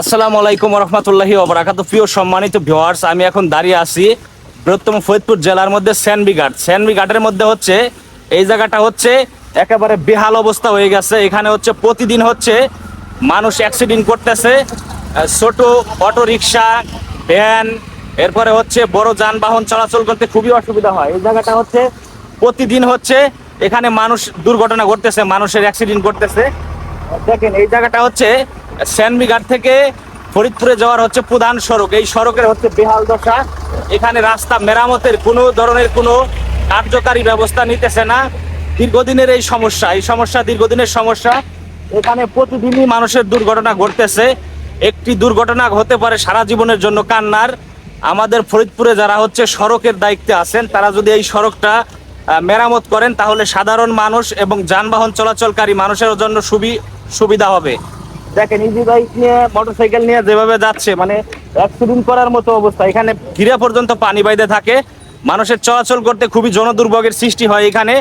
আসসালামু আলাইকুম রহমতুল্লাহি ওবরাকাত প্রিয় সম্মানিত ভিউয়ার্স, আমি এখন দাঁড়িয়ে আছি বৃহত্তম ফরিদপুর জেলার মধ্যে স্যানবি ঘাট। স্যানবি ঘাটের মধ্যে হচ্ছে, এই জায়গাটা হচ্ছে একেবারে বেহাল অবস্থা হয়ে গেছে। এখানে হচ্ছে প্রতিদিন হচ্ছে মানুষ অ্যাক্সিডেন্ট করতেছে ছোট অটো রিক্সা, ভ্যান, এরপরে হচ্ছে বড় যানবাহন চলাচল করতে খুবই অসুবিধা হয়। এই জায়গাটা হচ্ছে প্রতিদিন হচ্ছে এখানে মানুষ দুর্ঘটনা ঘটতেছে, মানুষের অ্যাক্সিডেন্ট করতেছে। দেখেন, এই জায়গাটা হচ্ছে স্যানবিঘাট থেকে ফরিদপুরে যাওয়ার হচ্ছে প্রধান সড়ক। এই সড়কের হচ্ছে বেহাল দশা। এখানে রাস্তা মেরামতের কোনো ধরনের কোনো কার্যকারী ব্যবস্থা নিতেছে না। দীর্ঘদিনের এই সমস্যা এই সমস্যা দীর্ঘদিনের সমস্যা। এখানে প্রতিদিনই মানুষের দুর্ঘটনা ঘটতেছে। একটি দুর্ঘটনা হতে পারে সারা জীবনের জন্য কান্নার। আমাদের ফরিদপুরে যারা হচ্ছে সড়কের দায়িত্বে আছেন, তারা যদি এই সড়কটা মেরামত করেন, তাহলে সাধারণ মানুষ এবং যানবাহন চলাচলকারী মানুষের জন্য সুবি, সুবিধা হবে। দেখেন ইজি বাইক নিয়ে মোটরসাইকেল নিয়ে যেভাবে যাচ্ছে মানে অ্যাক্সিডেন্ট করার মতো অবস্থা। এখানে ঘিরে পর্যন্ত পানি বাইতে থাকে। মানুষের চলাচল করতে খুবই জনদুর্ভোগের সৃষ্টি হয় এখানে।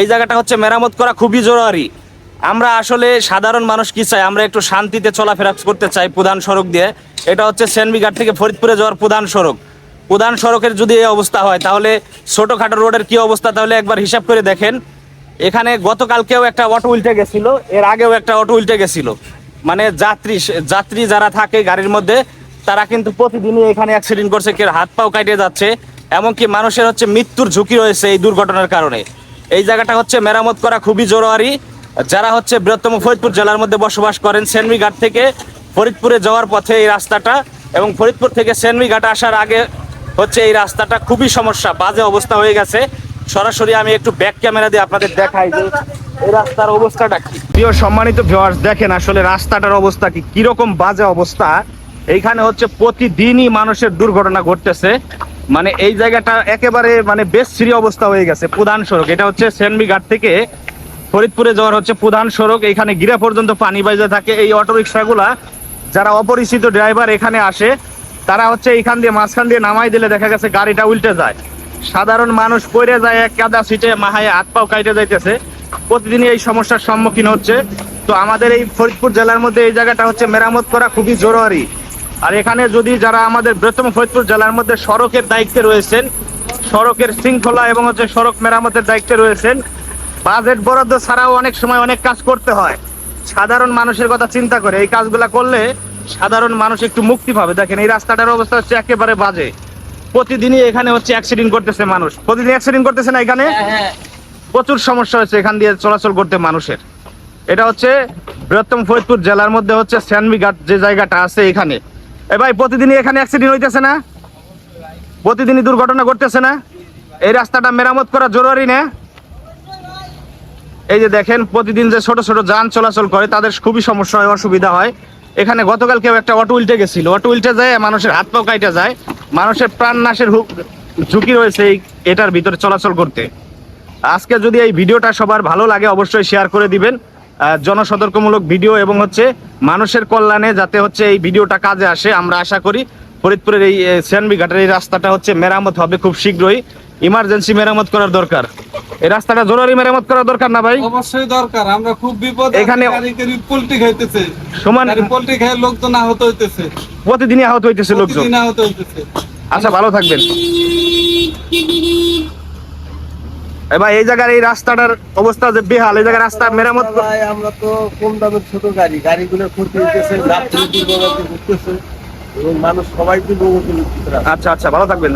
এই জায়গাটা হচ্ছে মেরামত করা খুবই জরুরি। আমরা আসলে সাধারণ মানুষ কি চাই? আমরা একটু শান্তিতে চলাফেরা করতে চাই প্রধান সড়ক দিয়ে। এটা হচ্ছে সেনবিঘাট থেকে ফরিদপুরে যাওয়ার প্রধান সড়ক। প্রধান সড়কের যদি এই অবস্থা হয়, তাহলে ছোটখাটো রোডের কি অবস্থা? তাহলে একবার হিসাব করে দেখেন। এখানে গতকালকেও একটা অটো উল্টে গেছিল, এর আগেও একটা অটো উল্টে গেছিল। মানে যাত্রী যাত্রী যারা থাকে গাড়ির মধ্যে, তারা কিন্তু প্রতিদিনই এখানে অ্যাক্সিডেন্ট করছে, কেউ হাত পাও কাটে যাচ্ছে। এমনকি মানুষের হচ্ছে মৃত্যুর ঝুঁকি রয়েছে এই দুর্ঘটনার কারণে। এই জায়গাটা হচ্ছে মেরামত করা খুবই জরুরি। যারা হচ্ছে বৃহত্তম ফরিদপুর জেলার মধ্যে বসবাস করেন, সেনমিঘাট থেকে ফরিদপুরে যাওয়ার পথে এই রাস্তাটা এবং ফরিদপুর থেকে সেনমিঘাট আসার আগে হচ্ছে এই রাস্তাটা খুবই সমস্যা, বাজে অবস্থা হয়ে গেছে। সরাসরি আমি একটু ব্যাক ক্যামেরা দিয়ে আপনাদের দেখাই যে এই রাস্তার অবস্থাটা কি? প্রিয় সম্মানিত ভিউয়ার্স দেখেন আসলে রাস্তাটার অবস্থা কি? কীরকম বাজে অবস্থা। এইখানে হচ্ছে প্রতিদিনই মানুষের দুর্ঘটনা ঘটতেছে। মানে এই জায়গাটা একেবারে মানে বেশিরি অবস্থা হয়ে গেছে, প্রধান সড়ক। এটা হচ্ছে সেনমি ঘাট থেকে ফরিদপুরে যাওয়ার হচ্ছে প্রধান সড়ক। এখানে গিরা পর্যন্ত পানি বাইজে থাকে। এই অটো রিক্সাগুলা যারা অপরিচিত ড্রাইভার এখানে আসে, তারা হচ্ছে এইখান দিয়ে মাঝখান দিয়ে নামাই দিলে দেখা গেছে গাড়িটা উল্টে যায়। সাধারণ মানুষ পড়ে যায়, এক কাদা সিটে মাহায় হাত পাও কাইটে যাইতেছে। প্রতিদিনই এই সমস্যার সম্মুখীন হচ্ছে। তো আমাদের এই ফরিদপুর জেলার মধ্যে এই জায়গাটা হচ্ছে মেরামত করা খুবই জরুরি। আর এখানে যদি যারা আমাদের বৃহত্তম ফরিদপুর জেলার মধ্যে সড়কের দায়িত্বে রয়েছেন, সড়কের শৃঙ্খলা এবং হচ্ছে সড়ক মেরামতের দায়িত্বে রয়েছেন বাজেট বরাদ্দ ছাড়াও অনেক সময় অনেক কাজ করতে হয়। সাধারণ মানুষের কথা চিন্তা করে এই কাজগুলা করলে সাধারণ মানুষ একটু মুক্তি পাবে। দেখেন এই রাস্তাটার অবস্থা হচ্ছে একেবারে বাজে। প্রতিদিনই এখানে হচ্ছে অ্যাক্সিডেন্ট করতেছে মানুষ। প্রতিদিন অ্যাক্সিডেন্ট করতেছে না এখানে? প্রচুর সমস্যা হয়েছে এখান দিয়ে চলাচল করতে মানুষের। এটা হচ্ছে বৃহত্তম ফরিদপুর জেলার মধ্যে হচ্ছে স্যানবিঘাট যে জায়গাটা আছে এখানে। এ ভাই, প্রতিদিনই এখানে অ্যাক্সিডেন্ট হইতেছে না? প্রতিদিনই দুর্ঘটনা ঘটতেছে না? এই রাস্তাটা মেরামত করা জরুরি না? এই যে দেখেন, প্রতিদিন যে ছোট ছোট যান চলাচল করে, তাদের খুবই সমস্যা হয়, অসুবিধা হয়। এখানে গতকাল কেউ একটা অটো উল্টে গেছিল। অটো উল্টে যায়, মানুষের হাত পাও কাইটে যায়। মানুষের প্রাণ নাশের ঝুঁকি রয়েছে এটার ভিতরে চলাচল করতে। আজকে যদি এই ভিডিওটা সবার ভালো লাগে অবশ্যই শেয়ার করে দিবেন। জনসতর্কমূলক ভিডিও এবং হচ্ছে মানুষের কল্যাণে যাতে হচ্ছে এই ভিডিওটা কাজে আসে আমরা আশা করি ফরিদপুরের এই সেনবি ঘাটের এই রাস্তাটা হচ্ছে মেরামত হবে খুব শীঘ্রই। ইমার্জেন্সি মেরামত করার দরকার। এই রাস্তাটা জরুরি মেরামত করার দরকার না ভাই? অবশ্যই দরকার। আমরা খুব বিপদ এখানে- পোল্ট্রি খাইতেছে। সমান পোল্ট্রি খাই লোকজন আহত হইতেছে। প্রতিদিনই আহত হইতেছে লোকজন। আহত হইতেছে। আচ্ছা ভালো থাকবেন। এবার এই জায়গার এই রাস্তাটার অবস্থা যে বেহাল এই জায়গার রাস্তা মেরামত ভাই, আমরা তো কম দামের ছোট গাড়ি গাড়িগুলোর ক্ষতি হইতেছে দুর্ঘটনা ঘটতেছে এবং মানুষ সবাই আচ্ছা আচ্ছা ভালো থাকবেন